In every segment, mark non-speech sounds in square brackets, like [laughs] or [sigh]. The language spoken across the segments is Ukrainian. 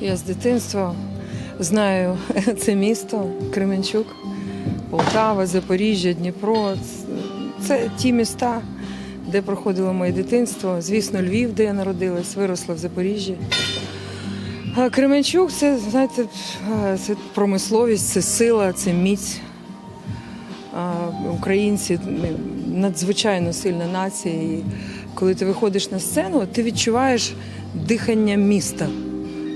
Я з дитинства знаю [laughs] це місто, Кременчук, Полтава, Запоріжжя, Дніпро. Це ті міста, де проходило моє дитинство. Звісно, Львів, де я народилась, виросла в Запоріжжі. А Кременчук це, знаєте, це промисловість, це сила, це міць. Українці надзвичайно сильна нація. І коли ти виходиш на сцену, ти відчуваєш дихання міста.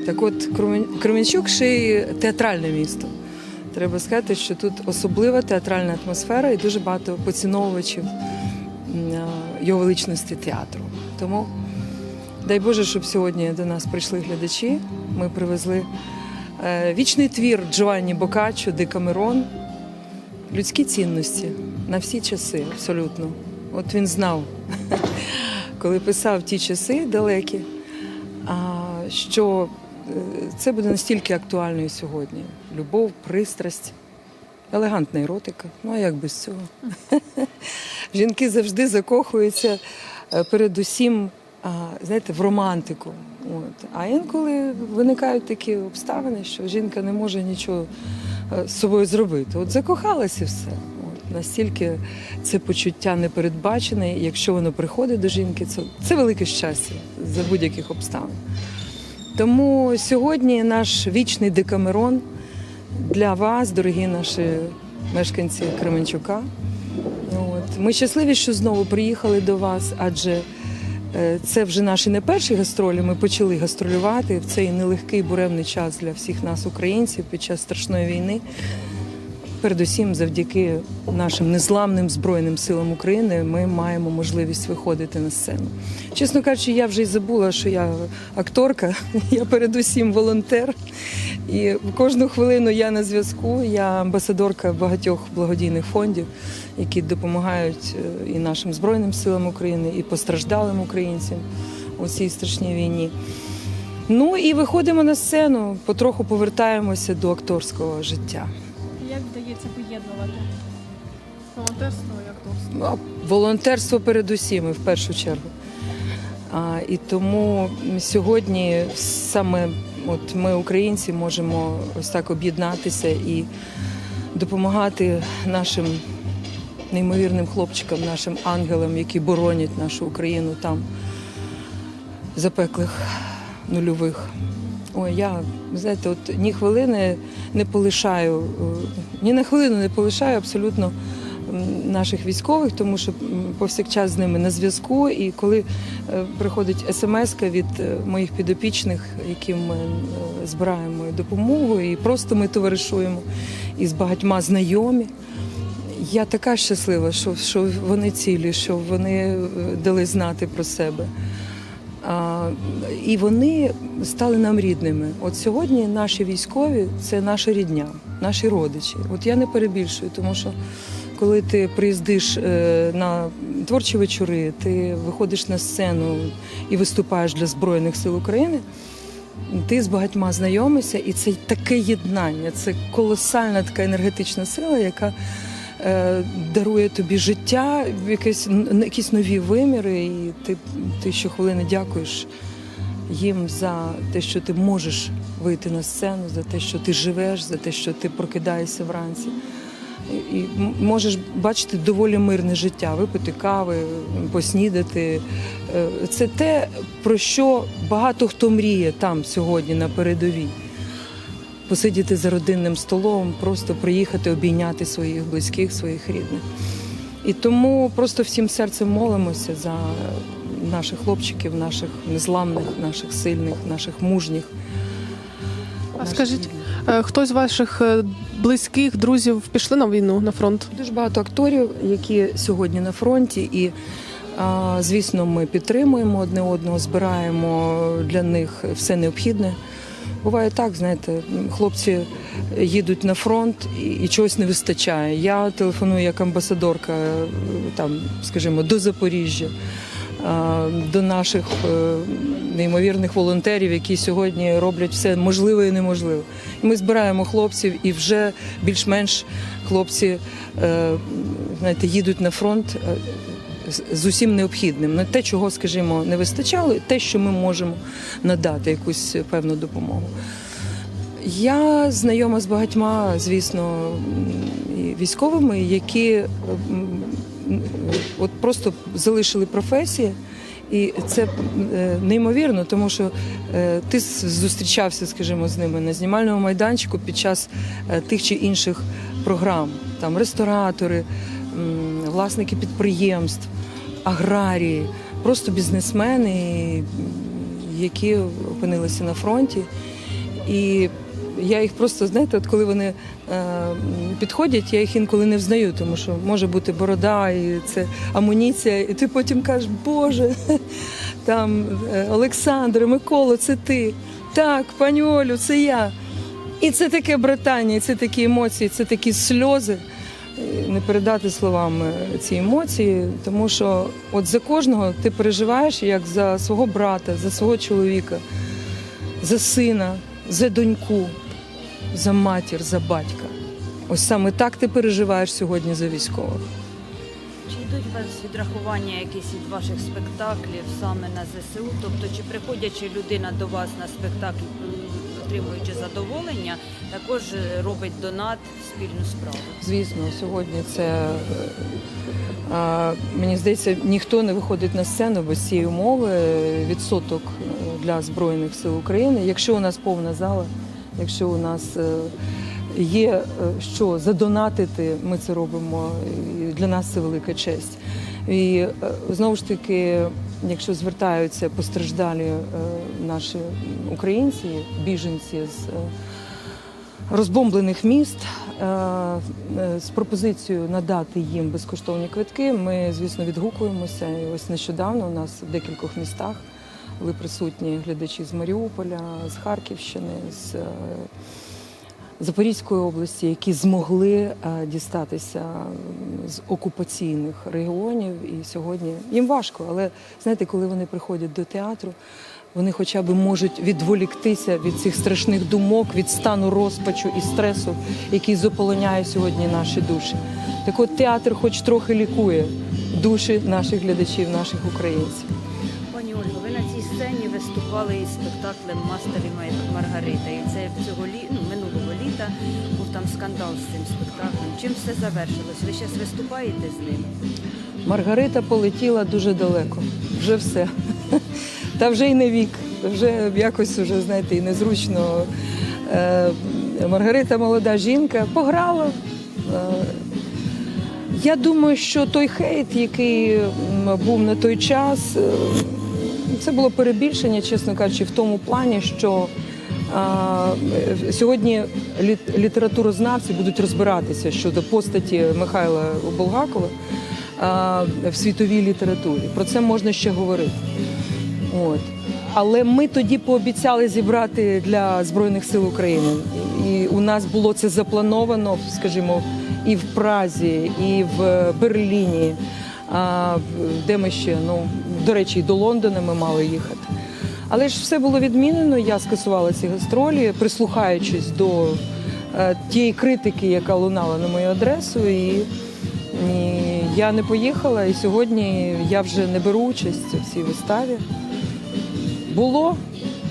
Так от Кремен- Кременчук ще й театральне місто. Треба сказати, що тут особлива театральна атмосфера і дуже багато поціновувачів його величності театру. Тому дай Боже, щоб сьогодні до нас прийшли глядачі. Ми привезли е, вічний твір Джованні Бокаччо Декамерон. Людські цінності на всі часи, абсолютно. От він знав, [laughs] коли писав ті часи далекі, що це буде настільки актуально і сьогодні. Любов, пристрасть, елегантна еротика. Ну а як без цього? [laughs] Жінки завжди закохуються е, передусім, знаєте, в романтику. От. А інколи виникають такі обставини, що жінка не може нічого е, з собою зробити. От закохалася все. Настільки це почуття непередбачене, і якщо воно приходить до жінки, це, це велике щастя за будь-яких обставин. Тому сьогодні наш вічний декамерон для вас, дорогі наші мешканці Кременчука. От. Ми щасливі, що знову приїхали до вас, адже е, це вже наші не перші гастролі. Ми почали гастролювати в цей нелегкий буревний час для всіх нас, українців, під час страшної війни. Передусім, завдяки нашим незламним збройним силам України, ми маємо можливість виходити на сцену. Чесно кажучи, я вже й забула, що я акторка, [laughs] я передусім волонтер. І кожну хвилину я на зв'язку. Я амбасадорка багатьох благодійних фондів, які допомагають е, і нашим збройним силам України, і постраждалим українцям у цій страшній війні. Ну і виходимо на сцену, потроху повертаємося до акторського життя. Як вдається поєднувати волонтерство і акторство? Волонтерство передусім і в першу чергу. А, і тому сьогодні саме от ми, українці, можемо ось так об'єднатися і допомагати нашим неймовірним хлопчикам, нашим ангелам, які боронять нашу Україну там запеклих нульових. Ой, я знаєте, от ні хвилини не полишаю, е, ні на хвилину не полишаю абсолютно наших військових, тому що повсякчас з ними на зв'язку. І коли е, приходить смс від е, моїх підопічних, яким ми збираємо допомогу, і просто ми товаришуємо із багатьма знайомі. Я така щаслива, що, що вони цілі, що вони дали знати про себе. І вони стали нам рідними. От сьогодні наші військові це наша рідня, наші родичі. От я не перебільшую, тому що коли ти приїздиш е, на творчі вечори, ти виходиш на сцену і виступаєш для Збройних сил України. Ти з багатьма знайомишся, і це таке єднання, це колосальна така енергетична сила, яка дарує тобі життя, якісь, якісь нові виміри, і ти, ти щохвилини дякуєш їм за те, що ти можеш вийти на сцену, за те, що ти живеш, за те, що ти прокидаєшся вранці. І можеш бачити доволі мирне життя, випити кави, поснідати. Е, Це те, про що багато хто мріє там сьогодні на передовій. Посидіти за родинним столом, просто приїхати обійняти своїх близьких, своїх рідних. І тому просто всім серцем молимося за наших хлопчиків, наших незламних, наших сильних, наших мужніх. А скажіть, е, хто з ваших е, близьких друзів пішли на війну на фронт? Дуже багато акторів, які сьогодні на фронті, і звісно, ми підтримуємо одне одного, збираємо для них все необхідне. Буває так, знаєте, хлопці їдуть на фронт і, чогось не вистачає. Я телефоную як амбасадорка, е, там, скажімо, до Запоріжжя. До наших е, неймовірних волонтерів, які сьогодні роблять все можливе і неможливе. І ми збираємо хлопців, і вже більш-менш хлопці е, знаєте, їдуть на фронт е, з- усім необхідним. Не те, чого, скажімо, не вистачало, те, що ми можемо надати якусь певну допомогу. Я знайома з багатьма, звісно, військовими, які от просто залишили професії. І це е, неймовірно, тому що е, ти зустрічався, скажімо, з ними на знімальному майданчику під час е, тих чи інших програм. Там ресторатори, власники підприємств, аграрії, просто бізнесмени, які опинилися на фронті. І я їх просто, знаєте, от коли вони е, підходять, я їх інколи не взнаю, тому що може бути борода, і це амуніція, і ти потім кажеш, Боже, [laughs] там е, Олександр, Микола, це ти. Так, пані Олю, це я. І це таке братання, і це такі емоції, це такі сльози. Не передати словами ці емоції, тому що от за кожного ти переживаєш як за свого брата, за свого чоловіка, за сина, за доньку, за матір, за батька. Ось саме так ти переживаєш сьогодні за військових. Чи йдуть у вас відрахування якісь від ваших спектаклів саме на ЗСУ? Тобто, чи приходячи людина до вас на спектакль, отримуючи задоволення, також е, робить донат в спільну справу? Звісно, сьогодні це е, а, мені здається, ніхто не виходить на сцену без цієї умови. Відсоток е, для збройних сил України. Якщо у нас повна зала, якщо у нас е, є е, що задонатити, ми це робимо. І для нас це велика честь. І е, знову ж таки, якщо звертаються постраждалі е, наші українці, біженці з. е, розбомблених міст е, з пропозицією надати їм безкоштовні квитки. Ми, звісно, відгукуємося. І ось нещодавно у нас в декількох містах були присутні глядачі з Маріуполя, з Харківщини, з Запорізької області, які змогли е, дістатися з окупаційних регіонів. І сьогодні їм важко, але знаєте, коли вони приходять до театру, вони хоча б можуть відволіктися від цих страшних думок, від стану розпачу і стресу, який заполоняє сьогодні наші душі. Так от театр, хоч трохи лікує душі наших глядачів, наших українців. Пані Ольго, ви на цій сцені виступали із спектаклем Мастер і Маргарита. І це цього лі... ну, літа був там скандал з цим спектаклем. Чим все завершилось? Ви зараз виступаєте з ним? Маргарита полетіла дуже далеко. Вже все. [laughs] Та вже й не вік. Вже якось уже, знаєте, і незручно. Е, Маргарита молода жінка пограла. Е, Я думаю, що той хейт, який був на той час, е, це було перебільшення, чесно кажучи, в тому плані, що сьогодні літературознавці будуть розбиратися щодо постаті Михайла Булгакова в світовій літературі. Про це можна ще говорити. От. Але ми тоді пообіцяли зібрати для Збройних сил України. І у нас було це заплановано, скажімо, і в Празі, і в Берліні, де ми ще, ну, до речі, і до Лондона ми мали їхати. Але ж все було відмінено. Я скасувала ці гастролі, прислухаючись до е, тієї критики, яка лунала на мою адресу. І, і я не поїхала. І сьогодні я вже не беру участь у цій виставі. Було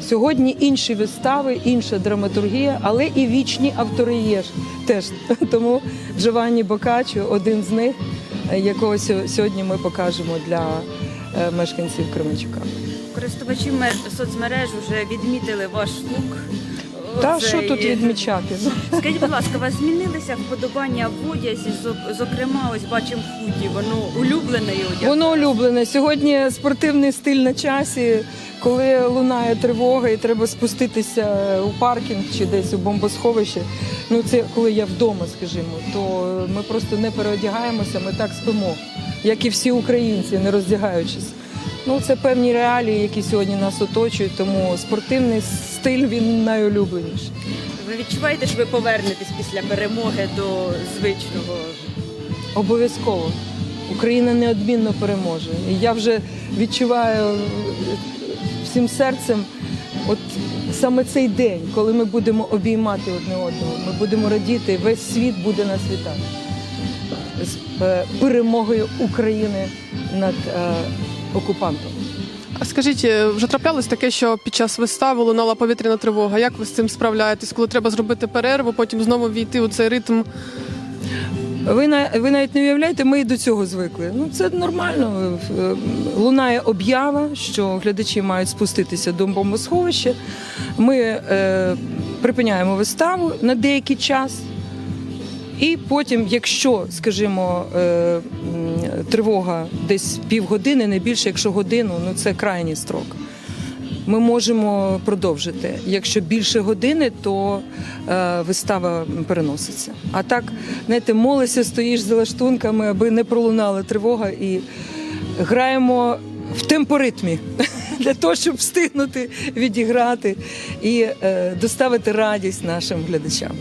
сьогодні інші вистави, інша драматургія, але і вічні автори є теж. [laughs] Тому Джованні Бокаччо один з них, е, якого сьо- сьогодні ми покажемо для е, мешканців Кременчука. Користувачі мер- соцмереж вже відмітили ваш лук. Та Оцей. що тут відмічати? Скажіть, будь ласка, у вас змінилися вподобання в одязі? Зок- Зокрема, ось бачимо худі, воно улюблений одяг. Воно улюблене. Сьогодні спортивний стиль на часі, коли лунає тривога і треба спуститися у паркінг чи десь у бомбосховище. Ну це коли я вдома, скажімо, то ми просто не переодягаємося, ми так спимо, як і всі українці, не роздягаючись. Ну це певні реалії, які сьогодні нас оточують, тому спортивний стиль він найулюбленіший. Ви відчуваєте, що ви повернетесь після перемоги до звичного? Обов'язково. Україна неодмінно переможе. І я вже відчуваю всім серцем, от саме цей день, коли ми будемо обіймати одне одного, ми будемо радіти, весь світ буде нас вітати. З е, перемогою України над е, окупантом. А скажіть, е, вже траплялось таке, що під час вистави лунала повітряна тривога. Як ви з цим справляєтесь, коли треба зробити перерву, потім знову війти у цей ритм? Ви, на- ви навіть не уявляєте, ми і до цього звикли. Ну це нормально. Е, Лунає об'ява, що глядачі мають спуститися до бомбосховища. Ми е, припиняємо виставу на деякий час. І потім, якщо, скажімо, е, тривога десь півгодини, не більше, якщо годину, ну це крайній строк. Ми можемо продовжити. Якщо більше години, то е, вистава переноситься. А так, знаєте, молишся, стоїш за лаштунками, аби не пролунала тривога, і граємо в темпоритмі [laughs] для того, щоб встигнути відіграти і е, доставити радість нашим глядачам.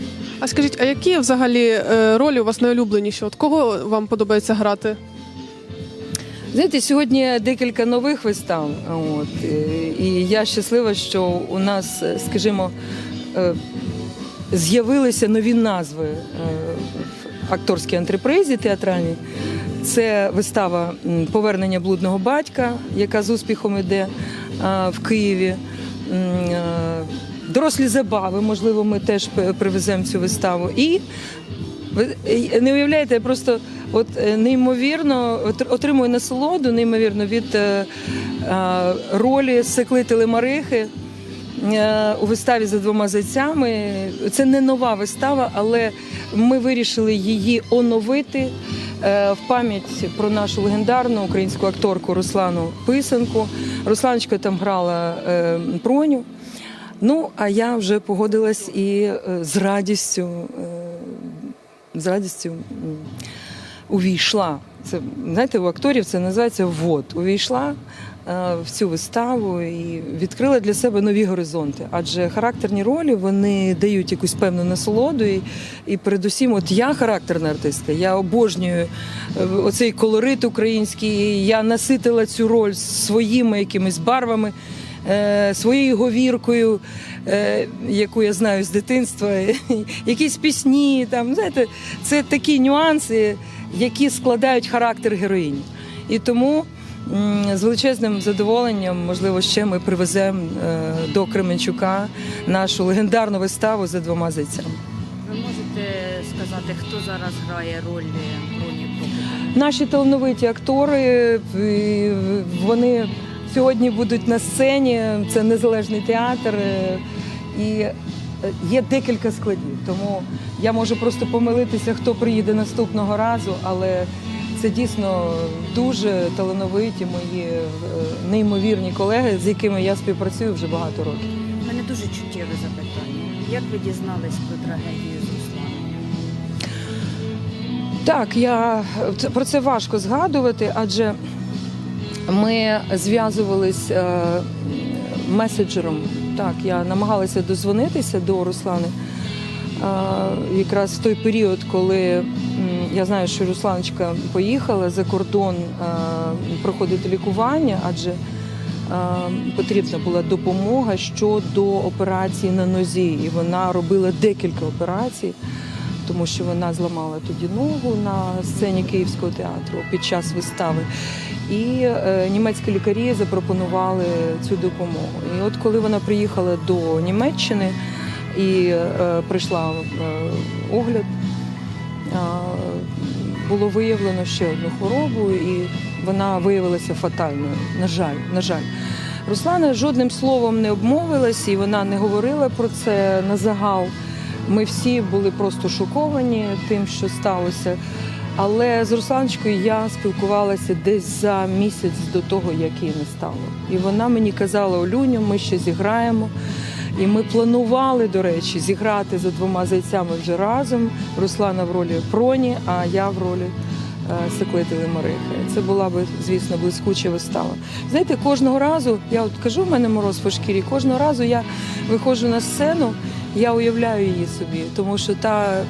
А скажіть, а які взагалі е, ролі у вас найулюбленіші? От кого вам подобається грати? Знаєте, сьогодні декілька нових вистав. От, е, і я щаслива, що у нас, е, скажімо, з'явилися нові назви в акторській антрепризі театральній. Це вистава Повернення блудного батька, яка з успіхом йде в Києві. Дорослі забави, можливо, ми теж привеземо цю виставу. І ви не уявляєте, я просто от е, неймовірно от- отримую насолоду, неймовірно від е, е, ролі Секли Телемарихи е, у виставі за двома зайцями. Це не нова вистава, але ми вирішили її оновити е, в пам'ять про нашу легендарну українську акторку Руслану Писанку. Русланочка там грала Проню. Ну, а я вже погодилась і е, з радістю, е, з радістю увійшла. Це знаєте, у акторів це називається ввод. Увійшла е, в цю виставу і відкрила для себе нові горизонти. Адже характерні ролі вони дають якусь певну насолоду. І, і передусім, от я характерна артистка, я обожнюю оцей колорит український. Я наситила цю роль своїми якимись барвами. Е, Своєю говіркою, е, яку я знаю з дитинства, [laughs] якісь пісні, там знаєте, це такі нюанси, які складають характер героїні. І тому з величезним задоволенням, можливо, ще ми привеземо е, до Кременчука нашу легендарну виставу за двома зайцями. Ви можете сказати, хто зараз грає роль Броні Наші талановиті актори, вони сьогодні будуть на сцені. Це незалежний театр. е, І е, є декілька складів. Тому я можу просто помилитися, хто приїде наступного разу, але це дійсно дуже талановиті мої е, неймовірні колеги, з якими я співпрацюю вже багато років. У мене дуже чуттєве запитання. Як ви дізнались про трагедію з Русланом? Так, я про це важко згадувати, адже ми зв'язувались е, меседжером. Так, я намагалася дозвонитися до Руслани. Е, якраз в той період, коли я знаю, що Русланочка поїхала за кордон е, проходити лікування, адже потрібна була допомога щодо операції на нозі, і вона робила декілька операцій тому що вона зламала тоді ногу на сцені Київського театру під час вистави. І е, німецькі лікарі запропонували цю допомогу. І от коли вона приїхала до Німеччини і е, прийшла е, огляд, було виявлено ще одну хворобу, і вона виявилася фатальною. На жаль, на жаль. Руслана жодним словом не обмовилась, і вона не говорила про це на загал. Ми всі були просто шоковані тим, що сталося. Але з Русланочкою я спілкувалася десь за місяць до того, як її не стало. І вона мені казала: Олюню, ми ще зіграємо. І ми планували, до речі, зіграти за двома зайцями вже разом. Руслана в ролі Проні, а я в ролі е, Секлителі Марихи. Це була би, звісно, блискуча вистава. Знаєте, кожного разу, я от кажу, в мене мороз по шкірі, кожного разу я виходжу на сцену, я уявляю її собі, тому що та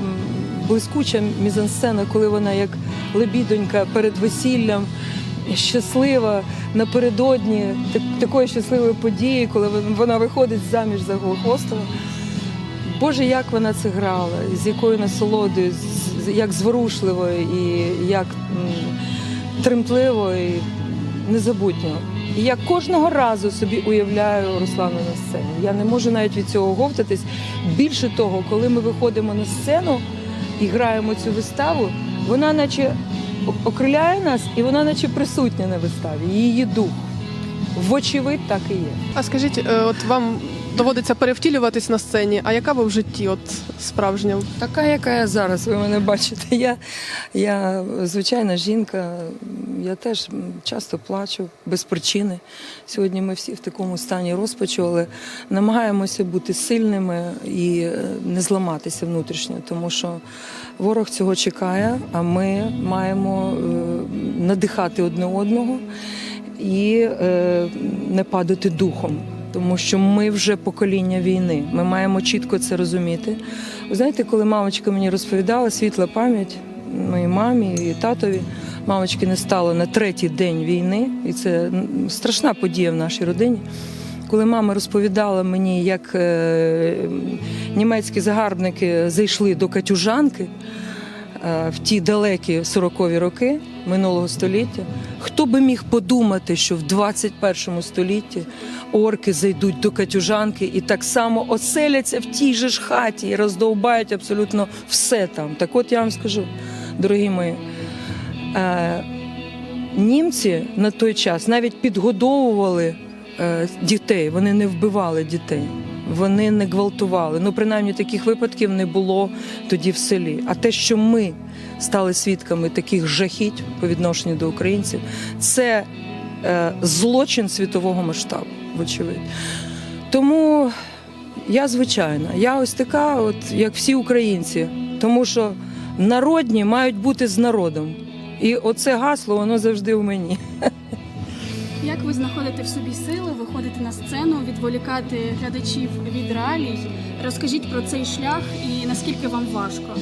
блискуча мізансцена, коли вона як лебідонька перед весіллям. Щаслива напередодні так- такої щасливої події, коли вона виходить заміж за Голохостова. Боже, як вона це грала, з якою насолодою, як зворушливо і як тремтливо і незабутньо. І я кожного разу собі уявляю Руслану на сцені. Я не можу навіть від цього говтатись. Більше того, коли ми виходимо на сцену і граємо цю виставу, вона наче окриляє нас, і вона наче присутня на виставі. Її дух. Вочевидь, так і є. А скажіть, е, от вам доводиться перевтілюватись на сцені, а яка ви в житті, от справжня? Така, яка я зараз, ви мене бачите. Я, я звичайна жінка, я теж часто плачу без причини. Сьогодні ми всі в такому стані розпачу, але намагаємося бути сильними і е, не зламатися внутрішньо, тому що ворог цього чекає, а ми маємо е, надихати одне одного і е, не падати духом. Тому що ми вже покоління війни. Ми маємо чітко це розуміти. Ви знаєте, коли мамочка мені розповідала світла пам'ять моїй мамі і татові, мамочки не стало на третій день війни, і це страшна подія в нашій родині. Коли мама розповідала мені, як е, німецькі загарбники зайшли до Катюжанки е, в ті далекі 40-ві роки минулого століття, хто би міг подумати, що в 21 столітті орки зайдуть до Катюжанки і так само оселяться в тій же ж хаті і роздовбають абсолютно все там. Так от я вам скажу, дорогі мої, е, німці на той час навіть підгодовували е, дітей, вони не вбивали дітей. Вони не гвалтували. Ну, принаймні, таких випадків не було тоді в селі. А те, що ми стали свідками таких жахіть по відношенню до українців, це е, злочин світового масштабу, вочевидь. Тому я звичайна, я ось така, от як всі українці, тому що народні мають бути з народом. І оце гасло, воно завжди в мені. Як ви знаходите в собі сили виходити на сцену, відволікати глядачів від реалій? Розкажіть про цей шлях і наскільки вам важко?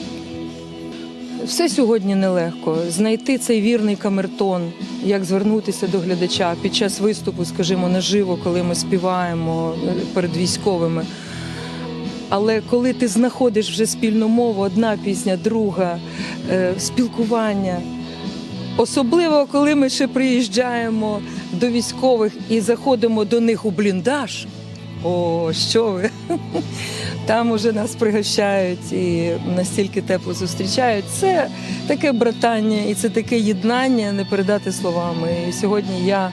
Все сьогодні нелегко. Знайти цей вірний камертон, як звернутися до глядача під час виступу, скажімо, наживо, коли ми співаємо е, перед військовими. Але коли ти знаходиш вже спільну мову, одна пісня, друга, е, спілкування. Особливо, коли ми ще приїжджаємо до військових і заходимо до них у бліндаж. О, що ви? Там уже нас пригощають і настільки тепло зустрічають. Це таке братання і це таке єднання, не передати словами. І сьогодні я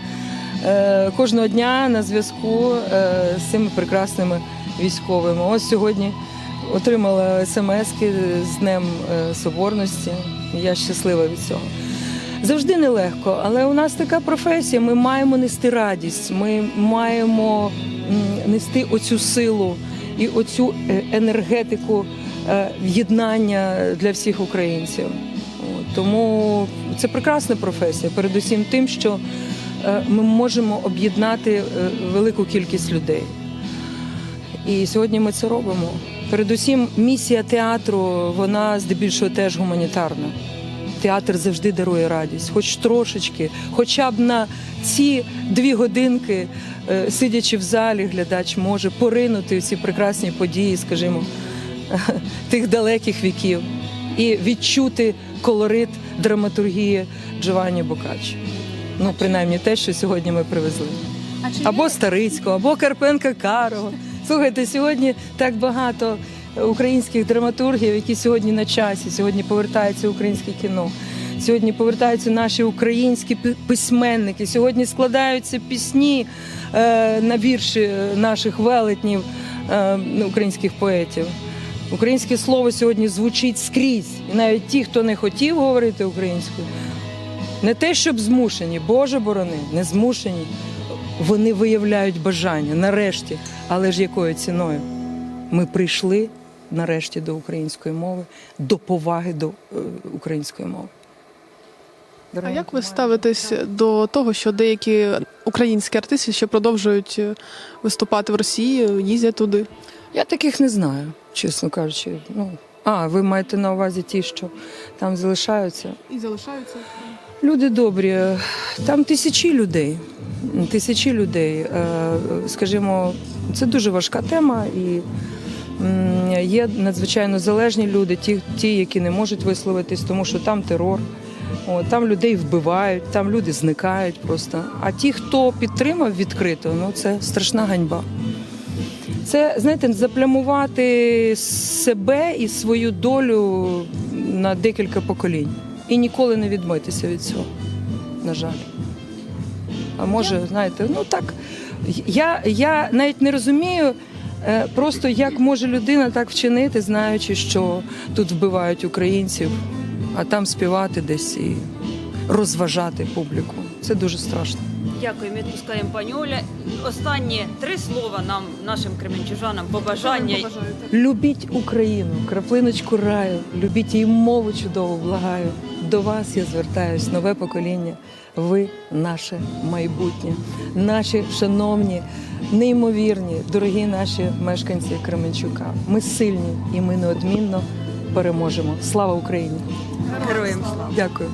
е, кожного дня на зв'язку е, з цими прекрасними військовими. Ось сьогодні отримала смски з Днем е, Соборності. Я щаслива від цього. Завжди нелегко, але у нас така професія. Ми маємо нести радість, ми маємо нести оцю силу і оцю е, енергетику е, єднання для всіх українців. Тому це прекрасна професія, передусім тим, що е, ми можемо об'єднати велику кількість людей. І сьогодні ми це робимо. Передусім, місія театру, вона здебільшого теж гуманітарна. Театр завжди дарує радість, хоч трошечки, хоча б на ці дві годинки, е, сидячи в залі, глядач може поринути в ці прекрасні події, скажімо, [laughs] тих далеких віків і відчути колорит драматургії Джованні Бокаччо. Ну, принаймні те, що сьогодні ми привезли. Або Старицького, або Карпенка Карого. Слухайте, сьогодні так багато українських драматургів, які сьогодні на часі. Сьогодні повертається українське кіно. Сьогодні повертаються наші українські письменники. Сьогодні складаються пісні е, на вірші наших велетнів е, українських поетів. Українське слово сьогодні звучить скрізь. І навіть ті, хто не хотів говорити українською, не те, щоб змушені, Боже борони, не змушені. Вони виявляють бажання нарешті, але ж якою ціною? Ми прийшли нарешті до української мови, до поваги до е, української мови. А як ви ставитесь до того, що деякі українські артисти ще продовжують е, виступати в Росії, їздять туди? Я таких не знаю, чесно кажучи. Ну, а, ви маєте на увазі ті, що там залишаються? І залишаються. Люди добрі, там тисячі людей. Тисячі людей. Е, Скажімо, це дуже важка тема, і є надзвичайно залежні люди, ті, ті, які не можуть висловитись, тому що там терор, От, там людей вбивають, там люди зникають просто. А ті, хто підтримав відкрито, ну це страшна ганьба. Це, знаєте, заплямувати себе і свою долю на декілька поколінь. І ніколи не відмитися від цього, на жаль. А може, знаєте, ну так. Я, я навіть не розумію, просто як може людина так вчинити, знаючи, що тут вбивають українців, а там співати десь і розважати публіку. Це дуже страшно. Дякую, ми відпускаємо пані Оля. Останні три слова нам, нашим кременчужанам, побажання. Любіть Україну, краплиночку раю, любіть її мову чудову, благаю. До вас я звертаюсь, нове покоління. Ви наше майбутнє, наші шановні, неймовірні, дорогі наші мешканці Кременчука. Ми сильні і ми неодмінно переможемо. Слава Україні! Героям слава! Дякую.